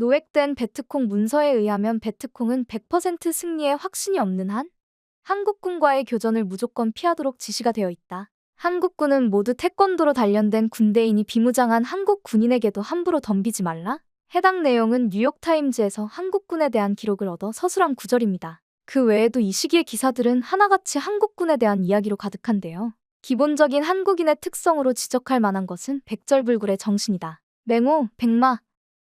노획된 베트콩 문서에 의하면 베트콩은 100% 승리에 확신이 없는 한 한국군과의 교전을 무조건 피하도록 지시가 되어 있다. 한국군은 모두 태권도로 단련된 군대이니 비무장한 한국 군인에게도 함부로 덤비지 말라. 해당 내용은 뉴욕타임즈에서 한국군에 대한 기록을 얻어 서술한 구절입니다. 그 외에도 이 시기의 기사들은 하나같이 한국군에 대한 이야기로 가득한데요. 기본적인 한국인의 특성으로 지적할 만한 것은 백절불굴의 정신이다. 맹호, 백마,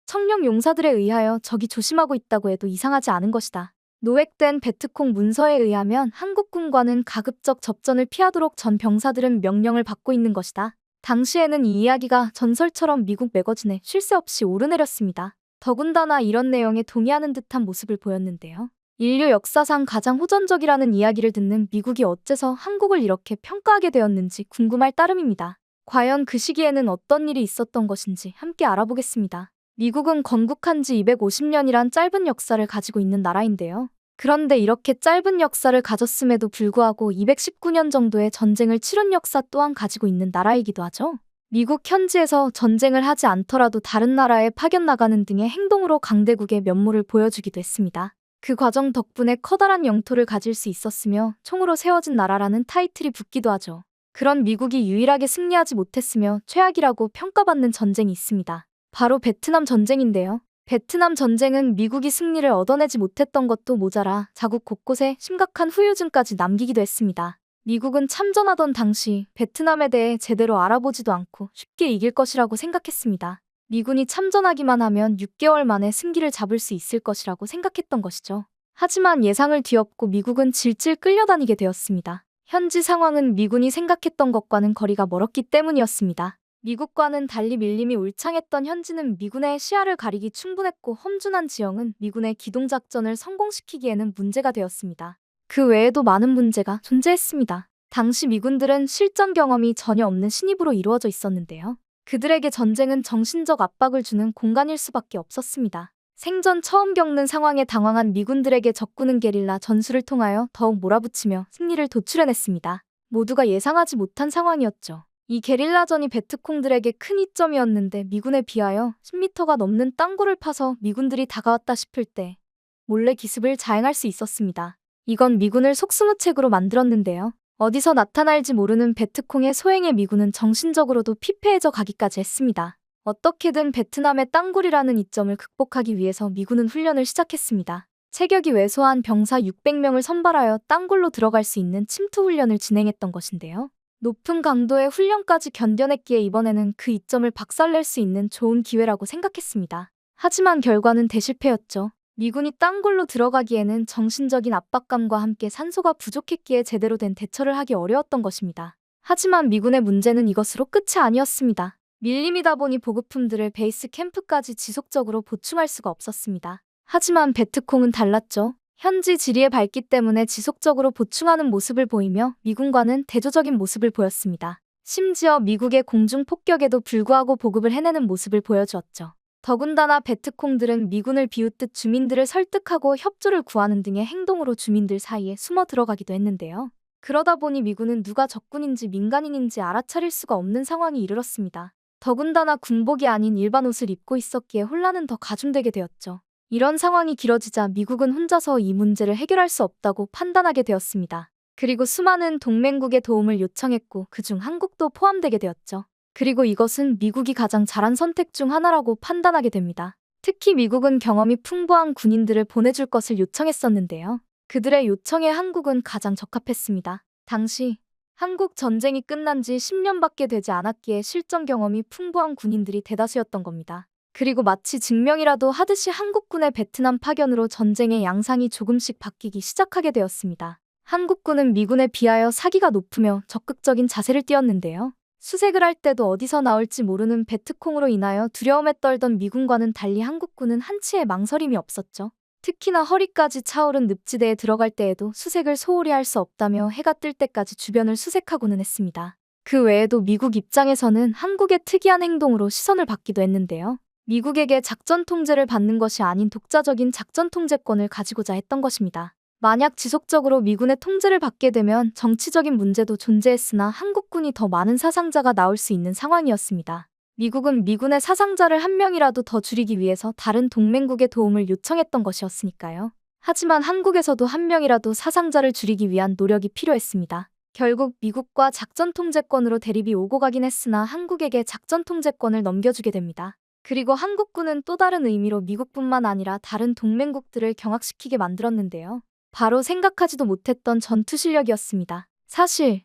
청룡 용사들에 의하여 적이 조심하고 있다고 해도 이상하지 않은 것이다. 노획된 베트콩 문서에 의하면 한국군과는 가급적 접전을 피하도록 전 병사들은 명령을 받고 있는 것이다. 당시에는 이 이야기가 전설처럼 미국 매거진에 쉴 새 없이 오르내렸습니다. 더군다나 이런 내용에 동의하는 듯한 모습을 보였는데요. 인류 역사상 가장 호전적이라는 이야기를 듣는 미국이 어째서 한국을 이렇게 평가하게 되었는지 궁금할 따름입니다. 과연 그 시기에는 어떤 일이 있었던 것인지 함께 알아보겠습니다. 미국은 건국한 지 250년이란 짧은 역사를 가지고 있는 나라인데요. 그런데 이렇게 짧은 역사를 가졌음에도 불구하고 219년 정도의 전쟁을 치른 역사 또한 가지고 있는 나라이기도 하죠. 미국 현지에서 전쟁을 하지 않더라도 다른 나라에 파견 나가는 등의 행동으로 강대국의 면모를 보여주기도 했습니다. 그 과정 덕분에 커다란 영토를 가질 수 있었으며 총으로 세워진 나라라는 타이틀이 붙기도 하죠. 그런 미국이 유일하게 승리하지 못했으며 최악이라고 평가받는 전쟁이 있습니다. 바로 베트남 전쟁인데요. 베트남 전쟁은 미국이 승리를 얻어내지 못했던 것도 모자라 자국 곳곳에 심각한 후유증까지 남기기도 했습니다. 미국은 참전하던 당시 베트남에 대해 제대로 알아보지도 않고 쉽게 이길 것이라고 생각했습니다. 미군이 참전하기만 하면 6개월 만에 승기를 잡을 수 있을 것이라고 생각했던 것이죠. 하지만 예상을 뒤엎고 미국은 질질 끌려다니게 되었습니다. 현지 상황은 미군이 생각했던 것과는 거리가 멀었기 때문이었습니다. 미국과는 달리 밀림이 울창했던 현지는 미군의 시야를 가리기 충분했고 험준한 지형은 미군의 기동작전을 성공시키기에는 문제가 되었습니다. 그 외에도 많은 문제가 존재했습니다. 당시 미군들은 실전 경험이 전혀 없는 신입으로 이루어져 있었는데요. 그들에게 전쟁은 정신적 압박을 주는 공간일 수밖에 없었습니다. 생전 처음 겪는 상황에 당황한 미군들에게 적군은 게릴라 전술을 통하여 더욱 몰아붙이며 승리를 도출해냈습니다. 모두가 예상하지 못한 상황이었죠. 이 게릴라전이 베트콩들에게 큰 이점이었는데 미군에 비하여 10m가 넘는 땅굴을 파서 미군들이 다가왔다 싶을 때 몰래 기습을 자행할 수 있었습니다. 이건 미군을 속수무책으로 만들었는데요. 어디서 나타날지 모르는 베트콩의 소행에 미군은 정신적으로도 피폐해져 가기까지 했습니다. 어떻게든 베트남의 땅굴이라는 이점을 극복하기 위해서 미군은 훈련을 시작했습니다. 체격이 왜소한 병사 600명을 선발하여 땅굴로 들어갈 수 있는 침투 훈련을 진행했던 것인데요. 높은 강도의 훈련까지 견뎌냈기에 이번에는 그 이점을 박살낼 수 있는 좋은 기회라고 생각했습니다. 하지만 결과는 대실패였죠. 미군이 땅굴로 들어가기에는 정신적인 압박감과 함께 산소가 부족했기에 제대로 된 대처를 하기 어려웠던 것입니다. 하지만 미군의 문제는 이것으로 끝이 아니었습니다. 밀림이다 보니 보급품들을 베이스 캠프까지 지속적으로 보충할 수가 없었습니다. 하지만 베트콩은 달랐죠. 현지 지리에 밝기 때문에 지속적으로 보충하는 모습을 보이며 미군과는 대조적인 모습을 보였습니다. 심지어 미국의 공중 폭격에도 불구하고 보급을 해내는 모습을 보여주었죠. 더군다나 베트콩들은 미군을 비웃듯 주민들을 설득하고 협조를 구하는 등의 행동으로 주민들 사이에 숨어 들어가기도 했는데요. 그러다 보니 미군은 누가 적군인지 민간인인지 알아차릴 수가 없는 상황이 이르렀습니다. 더군다나 군복이 아닌 일반 옷을 입고 있었기에 혼란은 더 가중되게 되었죠. 이런 상황이 길어지자 미국은 혼자서 이 문제를 해결할 수 없다고 판단하게 되었습니다. 그리고 수많은 동맹국의 도움을 요청했고 그중 한국도 포함되게 되었죠. 그리고 이것은 미국이 가장 잘한 선택 중 하나라고 판단하게 됩니다. 특히 미국은 경험이 풍부한 군인들을 보내줄 것을 요청했었는데요. 그들의 요청에 한국은 가장 적합했습니다. 당시 한국 전쟁이 끝난 지 10년밖에 되지 않았기에 실전 경험이 풍부한 군인들이 대다수였던 겁니다. 그리고 마치 증명이라도 하듯이 한국군의 베트남 파견으로 전쟁의 양상이 조금씩 바뀌기 시작하게 되었습니다. 한국군은 미군에 비하여 사기가 높으며 적극적인 자세를 띄었는데요. 수색을 할 때도 어디서 나올지 모르는 베트콩으로 인하여 두려움에 떨던 미군과는 달리 한국군은 한치의 망설임이 없었죠. 특히나 허리까지 차오른 늪지대에 들어갈 때에도 수색을 소홀히 할 수 없다며 해가 뜰 때까지 주변을 수색하고는 했습니다. 그 외에도 미국 입장에서는 한국의 특이한 행동으로 시선을 받기도 했는데요. 미국에게 작전 통제를 받는 것이 아닌 독자적인 작전 통제권을 가지고자 했던 것입니다. 만약 지속적으로 미군의 통제를 받게 되면 정치적인 문제도 존재했으나 한국군이 더 많은 사상자가 나올 수 있는 상황이었습니다. 미국은 미군의 사상자를 한 명이라도 더 줄이기 위해서 다른 동맹국의 도움을 요청했던 것이었으니까요. 하지만 한국에서도 한 명이라도 사상자를 줄이기 위한 노력이 필요했습니다. 결국 미국과 작전 통제권으로 대립이 오고 가긴 했으나 한국에게 작전 통제권을 넘겨주게 됩니다. 그리고 한국군은 또 다른 의미로 미국뿐만 아니라 다른 동맹국들을 경악시키게 만들었는데요. 바로 생각하지도 못했던 전투 실력이었습니다. 사실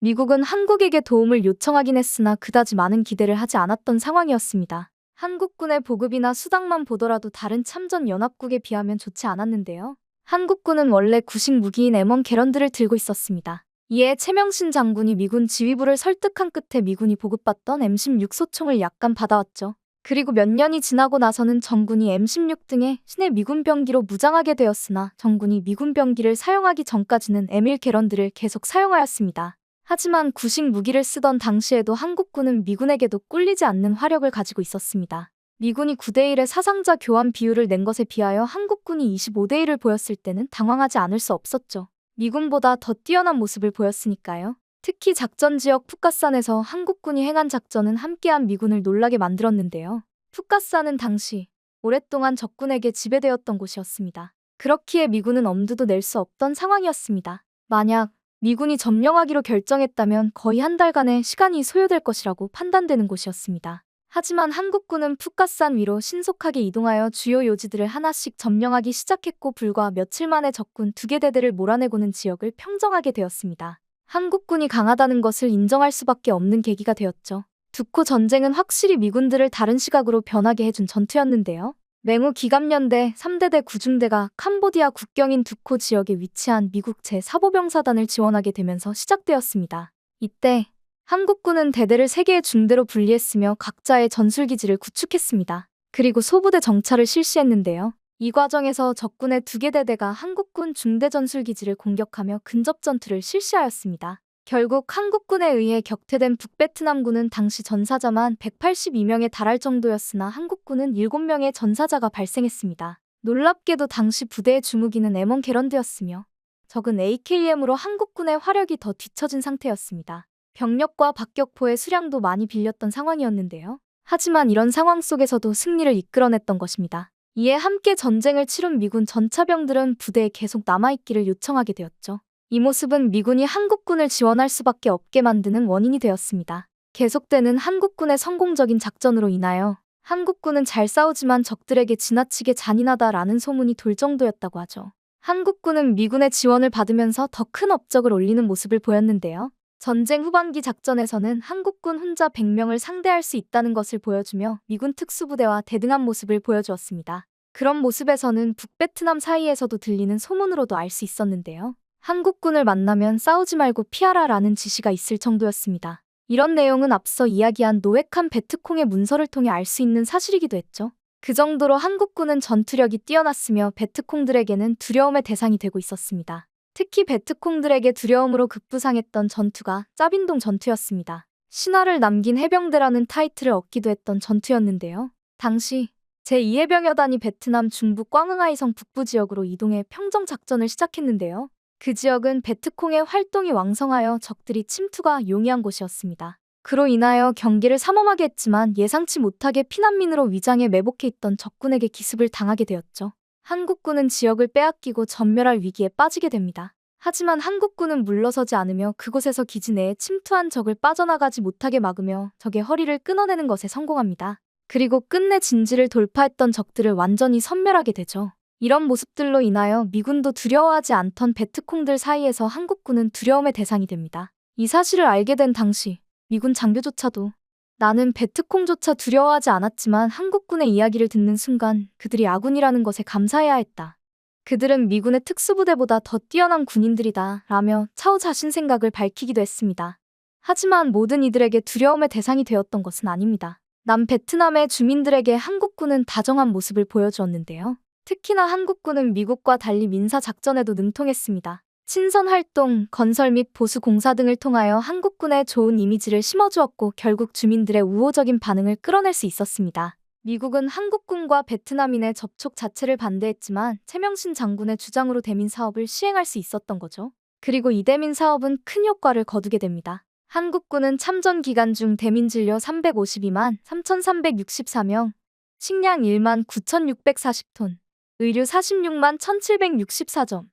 미국은 한국에게 도움을 요청하긴 했으나 그다지 많은 기대를 하지 않았던 상황이었습니다. 한국군의 보급이나 수당만 보더라도 다른 참전 연합국에 비하면 좋지 않았는데요. 한국군은 원래 구식 무기인 M1 개런들을 들고 있었습니다. 이에 최명신 장군이 미군 지휘부를 설득한 끝에 미군이 보급받던 M16 소총을 약간 받아왔죠. 그리고 몇 년이 지나고 나서는 정군이 M16 등의 신의 미군 병기로 무장하게 되었으나 정군이 미군 병기를 사용하기 전까지는 M1 개런들을 계속 사용하였습니다. 하지만 구식 무기를 쓰던 당시에도 한국군은 미군에게도 꿀리지 않는 화력을 가지고 있었습니다. 미군이 9대1의 사상자 교환 비율을 낸 것에 비하여 한국군이 25대1을 보였을 때는 당황하지 않을 수 없었죠. 미군보다 더 뛰어난 모습을 보였으니까요. 특히 작전 지역 푸카산에서 한국군이 행한 작전은 함께한 미군을 놀라게 만들었는데요. 푸카산은 당시 오랫동안 적군에게 지배되었던 곳이었습니다. 그렇기에 미군은 엄두도 낼 수 없던 상황이었습니다. 만약 미군이 점령하기로 결정했다면 거의 한 달간의 시간이 소요될 것이라고 판단되는 곳이었습니다. 하지만 한국군은 푸카산 위로 신속하게 이동하여 주요 요지들을 하나씩 점령하기 시작했고 불과 며칠 만에 적군 두 개 대대를 몰아내고는 지역을 평정하게 되었습니다. 한국군이 강하다는 것을 인정할 수밖에 없는 계기가 되었죠. 두코 전쟁은 확실히 미군들을 다른 시각으로 변하게 해준 전투였는데요. 맹우 기갑연대 3대대 구중대가 캄보디아 국경인 두코 지역에 위치한 미국 제4보병사단을 지원하게 되면서 시작되었습니다. 이때 한국군은 대대를 3개의 중대로 분리했으며 각자의 전술기지를 구축했습니다. 그리고 소부대 정찰을 실시했는데요. 이 과정에서 적군의 두 개 대대가 한국군 중대 전술기지를 공격하며 근접 전투를 실시하였습니다. 결국 한국군에 의해 격퇴된 북베트남군은 당시 전사자만 182명에 달할 정도였으나 한국군은 7명의 전사자가 발생했습니다. 놀랍게도 당시 부대의 주무기는 M1 게런드였으며 적은 AKM으로 한국군의 화력이 더 뒤처진 상태였습니다. 병력과 박격포의 수량도 많이 빌렸던 상황이었는데요. 하지만 이런 상황 속에서도 승리를 이끌어냈던 것입니다. 이에 함께 전쟁을 치른 미군 전차병들은 부대에 계속 남아있기를 요청하게 되었죠. 이 모습은 미군이 한국군을 지원할 수밖에 없게 만드는 원인이 되었습니다. 계속되는 한국군의 성공적인 작전으로 인하여 한국군은 잘 싸우지만 적들에게 지나치게 잔인하다라는 소문이 돌 정도였다고 하죠. 한국군은 미군의 지원을 받으면서 더 큰 업적을 올리는 모습을 보였는데요. 전쟁 후반기 작전에서는 한국군 혼자 100명을 상대할 수 있다는 것을 보여주며 미군 특수부대와 대등한 모습을 보여주었습니다. 그런 모습에서는 북베트남 사이에서도 들리는 소문으로도 알 수 있었는데요. 한국군을 만나면 싸우지 말고 피하라라는 지시가 있을 정도였습니다. 이런 내용은 앞서 이야기한 노획한 베트콩의 문서를 통해 알 수 있는 사실이기도 했죠. 그 정도로 한국군은 전투력이 뛰어났으며 베트콩들에게는 두려움의 대상이 되고 있었습니다. 특히 베트콩들에게 두려움으로 급부상했던 전투가 짜빈동 전투였습니다. 신화를 남긴 해병대라는 타이틀을 얻기도 했던 전투였는데요. 당시 제2해병여단이 베트남 중부 꽝응하이성 북부 지역으로 이동해 평정 작전을 시작했는데요. 그 지역은 베트콩의 활동이 왕성하여 적들이 침투가 용이한 곳이었습니다. 그로 인하여 경기를 삼엄하게 했지만 예상치 못하게 피난민으로 위장해 매복해 있던 적군에게 기습을 당하게 되었죠. 한국군은 지역을 빼앗기고 전멸할 위기에 빠지게 됩니다. 하지만 한국군은 물러서지 않으며 그곳에서 기지 내에 침투한 적을 빠져나가지 못하게 막으며 적의 허리를 끊어내는 것에 성공합니다. 그리고 끝내 진지를 돌파했던 적들을 완전히 섬멸하게 되죠. 이런 모습들로 인하여 미군도 두려워하지 않던 베트콩들 사이에서 한국군은 두려움의 대상이 됩니다. 이 사실을 알게 된 당시 미군 장교조차도 나는 베트콩조차 두려워하지 않았지만 한국군의 이야기를 듣는 순간 그들이 아군이라는 것에 감사해야 했다. 그들은 미군의 특수부대보다 더 뛰어난 군인들이다 라며 차후 자신 생각을 밝히기도 했습니다. 하지만 모든 이들에게 두려움의 대상이 되었던 것은 아닙니다. 남 베트남의 주민들에게 한국군은 다정한 모습을 보여주었는데요. 특히나 한국군은 미국과 달리 민사 작전에도 능통했습니다. 친선 활동, 건설 및 보수 공사 등을 통하여 한국군에 좋은 이미지를 심어주었고 결국 주민들의 우호적인 반응을 끌어낼 수 있었습니다. 미국은 한국군과 베트남인의 접촉 자체를 반대했지만 최명신 장군의 주장으로 대민 사업을 시행할 수 있었던 거죠. 그리고 이 대민 사업은 큰 효과를 거두게 됩니다. 한국군은 참전 기간 중 대민 진료 352만 3,364명, 식량 1만 9,640톤, 의류 46만 1,764점,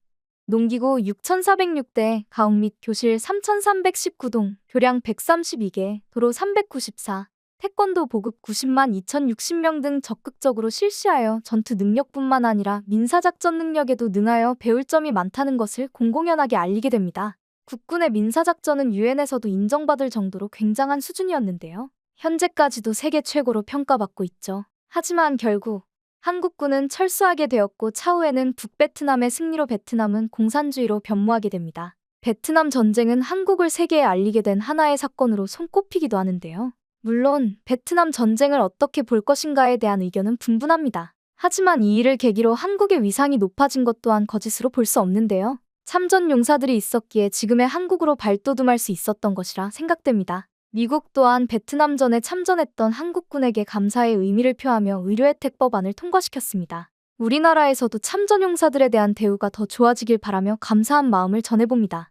농기구 6,406대, 가옥 및 교실 3,319동, 교량 132개, 도로 394, 태권도 보급 90만 2,060명 등 적극적으로 실시하여 전투 능력뿐만 아니라 민사작전 능력에도 능하여 배울 점이 많다는 것을 공공연하게 알리게 됩니다. 국군의 민사작전은 유엔에서도 인정받을 정도로 굉장한 수준이었는데요. 현재까지도 세계 최고로 평가받고 있죠. 하지만 결국 한국군은 철수하게 되었고 차후에는 북베트남의 승리로 베트남은 공산주의로 변모하게 됩니다. 베트남 전쟁은 한국을 세계에 알리게 된 하나의 사건으로 손꼽히기도 하는데요. 물론 베트남 전쟁을 어떻게 볼 것인가에 대한 의견은 분분합니다. 하지만 이 일을 계기로 한국의 위상이 높아진 것 또한 거짓으로 볼 수 없는데요. 참전 용사들이 있었기에 지금의 한국으로 발돋움할 수 있었던 것이라 생각됩니다. 미국 또한 베트남전에 참전했던 한국군에게 감사의 의미를 표하며 의료 혜택 법안을 통과시켰습니다. 우리나라에서도 참전 용사들에 대한 대우가 더 좋아지길 바라며 감사한 마음을 전해봅니다.